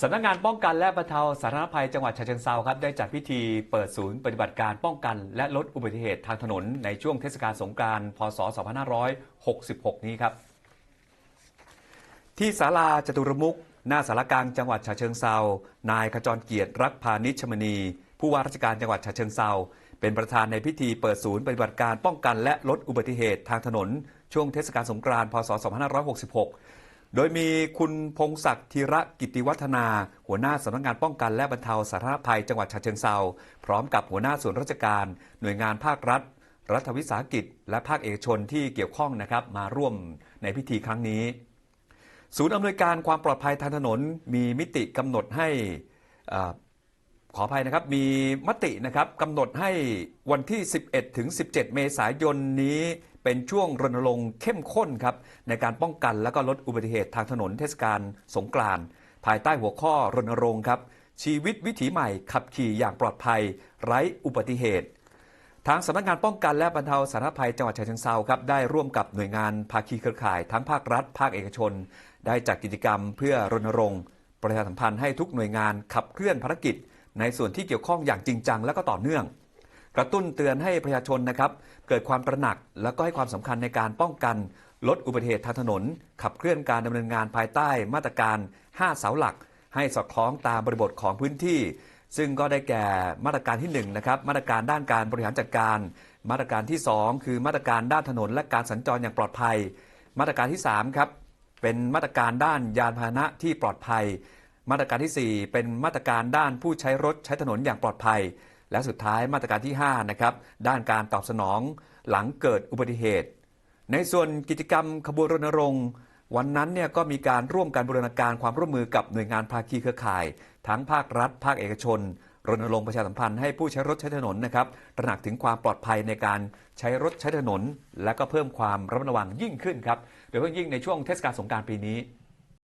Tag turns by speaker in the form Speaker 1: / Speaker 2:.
Speaker 1: สำนักงานป้องกันและบรรเทาสาธารณภัยจังหวัดฉะเชิงเทราครับได้จัดพิธีเปิดศูนย์ปฏิบัติการป้องกัน และลดอุบัติเหตุทางถนนในช่วงเทศกาลสงกรานต์พศ 2566 นี้ครับ ที่ศาลาจตุรมุขหน้าสารกลางจังหวัดฉะเชิงเซานายขจรเกียรติรักพานิชมณี ผู้ว่าราชการจังหวัดฉะเชิงเซาเป็นประธานในพิธีเปิดศูนย์ปฏิบัติการป้องกันและลดอุบัติเหตุทางถนน ช่วงเทศกาลสงกรานต์พศ 2566 โดยมีคุณพงศักดิ์ธีระกิติวัฒนา หัวหน้าสำนักงานป้องกันและบรรเทาสาธารณภัยจังหวัดฉะเชิงเซาพร้อมกับหัวหน้าส่วนราชการ หน่วยงานภาครัฐ รัฐวิสาหกิจ และภาคเอกชนที่เกี่ยวข้องนะครับมาร่วมในพิธีครั้งนี้ ศูนย์อำนวยการความปลอดภัยทางถนนมีมิติกำหนดให้อ่า ขออภัยนะครับมีมตินะครับกำหนดให้วันที่ 11 ถึง 17 เมษายนนี้เป็นช่วงรณรงค์เข้มข้นครับในการป้องกันและก็ลดอุบัติเหตุทางถนนเทศกาลสงกรานต์ภายใต้หัวข้อรณรงค์ครับ ชีวิตวิถีใหม่ขับขี่อย่างปลอดภัย ไร้อุบัติเหตุ ทางสำนักงานป้องกันและบรรเทาสาธารณภัยจังหวัดฉะเชิงเทราครับได้ร่วมกับหน่วยงานภาคีเครือข่าย ทั้งภาครัฐ ภาคเอกชน ได้จัดกิจกรรมเพื่อรณรงค์ ประชาสัมพันธ์ให้ทุกหน่วยงานขับเคลื่อนภารกิจ ในส่วนที่เกี่ยวข้องอย่างจริงจังและก็ต่อเนื่อง กระตุ้นเตือนให้ประชาชนนะครับ เกิดความตระหนักและก็ให้ความสำคัญในการป้องกัน ลดอุบัติเหตุทางถนน ขับเคลื่อนการดำเนินงานภายใต้มาตรการ 5 เสาหลัก ให้สอดคล้องตามบริบทของพื้นที่ ซึ่งก็ได้แก่มาตรการที่1นะครับมาตรการด้านการบริหารจัดการ มาตรการที่ 2 คือมาตรการด้านถนน และการสัญจรอย่างปลอดภัย มาตรการที่3ครับเป็นมาตรการด้านยานพาหนะที่ปลอดภัย มาตรการทีสี่ 4 เป็นมาตรการด้านผู้ใช้รถใช้ถนนอย่างปลอดภัย และสุดท้ายมาตรการที่5นะครับด้านการตอบสนองหลังเกิดอุบัติเหตุ ในส่วนกิจกรรมขบวนรณรงค์วันนั้นเนี่ยก็มีการร่วมกันบูรณาการความร่วมมือกับหน่วยงานภาคีเครือข่าย ทั้งภาครัฐ ภาคเอกชน รณรงค์ประชาสัมพันธ์ให้ผู้ใช้รถใช้ถนนนะครับตระหนักถึงความปลอดภัยในการใช้รถใช้ถนน และก็เพิ่มความระมัดระวังยิ่งขึ้นครับโดยเฉพาะยิ่งในช่วงเทศกาลสงกรารปีนี้